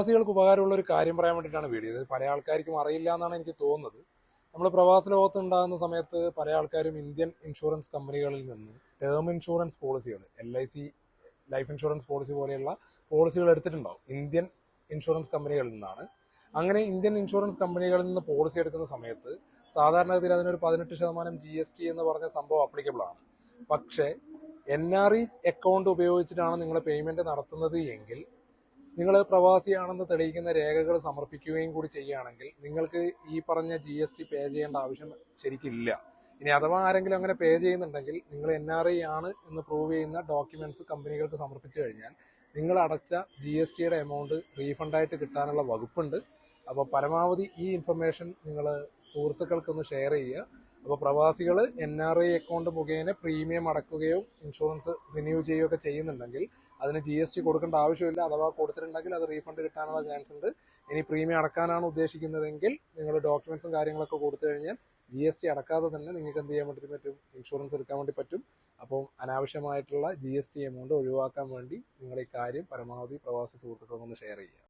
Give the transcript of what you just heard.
പ്രവാസികൾക്ക് ഉപകാരമുള്ള ഒരു കാര്യം പറയാൻ വേണ്ടിയിട്ടാണ് വീഡിയോ ഇത് പല ആൾക്കാർക്കും അറിയില്ല എന്നാണ് എനിക്ക് തോന്നുന്നത്. നമ്മൾ പ്രവാസ ലോകത്ത് ഉണ്ടാകുന്ന സമയത്ത് പല ആൾക്കാരും ഇന്ത്യൻ ഇൻഷുറൻസ് കമ്പനികളിൽ നിന്ന് term insurance പോളിസികൾ L I C life insurance policy പോലെയുള്ള പോളിസികൾ എടുത്തിട്ടുണ്ടാവും. ഇന്ത്യൻ ഇൻഷുറൻസ് കമ്പനികളിൽ നിന്നാണ്. അങ്ങനെ ഇന്ത്യൻ ഇൻഷുറൻസ് കമ്പനികളിൽ നിന്ന് പോളിസി എടുക്കുന്ന സമയത്ത് സാധാരണഗതിയിൽ അതിനൊരു പതിനെട്ട് ശതമാനം ജി എസ് ടി എന്ന് പറഞ്ഞ സംഭവം അപ്ലിക്കബിൾ ആണ്. പക്ഷേ എൻ ആർ ഇ അക്കൗണ്ട് ഉപയോഗിച്ചിട്ടാണ് നിങ്ങൾ പേയ്മെന്റ് നടത്തുന്നത് എങ്കിൽ നിങ്ങൾ പ്രവാസിയാണെന്ന് തെളിയിക്കുന്ന രേഖകൾ സമർപ്പിക്കുകയും കൂടി ചെയ്യുകയാണെങ്കിൽ നിങ്ങൾക്ക് ഈ പറഞ്ഞ ജി എസ് ടി പേ ചെയ്യേണ്ട ആവശ്യം ശരിക്കില്ല. ഇനി അഥവാ ആരെങ്കിലും അങ്ങനെ പേ ചെയ്യുന്നുണ്ടെങ്കിൽ നിങ്ങൾ എൻ ആർ ഐ ആണ് എന്ന് പ്രൂവ് ചെയ്യുന്ന ഡോക്യുമെന്റ്സ് കമ്പനികൾക്ക് സമർപ്പിച്ചു കഴിഞ്ഞാൽ നിങ്ങൾ അടച്ച ജി എസ് ടിയുടെ എമൗണ്ട് റീഫണ്ടായിട്ട് കിട്ടാനുള്ള വകുപ്പുണ്ട്. അപ്പോൾ പരമാവധി ഈ ഇൻഫർമേഷൻ നിങ്ങൾ സുഹൃത്തുക്കൾക്കൊന്ന് ഷെയർ ചെയ്യുക. അപ്പോൾ പ്രവാസികൾ എൻ ആർ ഐ അക്കൗണ്ട് മുഖേന പ്രീമിയം അടക്കുകയോ ഇൻഷുറൻസ് റിന്യൂ ചെയ്യുകയൊക്കെ ചെയ്യുന്നുണ്ടെങ്കിൽ അതിന് ജി എസ് ടി കൊടുക്കേണ്ട ആവശ്യമില്ല. അഥവാ കൊടുത്തിട്ടുണ്ടെങ്കിൽ അത് റീഫണ്ട് കിട്ടാനുള്ള ചാൻസ് ഉണ്ട്. ഇനി പ്രീമിയം അടക്കാനാണ് ഉദ്ദേശിക്കുന്നതെങ്കിൽ നിങ്ങൾ ഡോക്യുമെന്റ്സും കാര്യങ്ങളൊക്കെ കൊടുത്തു കഴിഞ്ഞാൽ ജി എസ് ടി അടക്കാതെ തന്നെ നിങ്ങൾക്ക് എന്ത് ചെയ്യാൻ വേണ്ടി പറ്റും ഇൻഷുറൻസ് എടുക്കാൻ വേണ്ടി പറ്റും. അപ്പം അനാവശ്യമായിട്ടുള്ള ജി എസ് ടി എമൗണ്ട് ഒഴിവാക്കാൻ വേണ്ടി നിങ്ങൾ ഈ കാര്യം പരമാവധി പ്രവാസി സുഹൃത്തുക്കളൊന്ന് ഷെയർ ചെയ്യുക.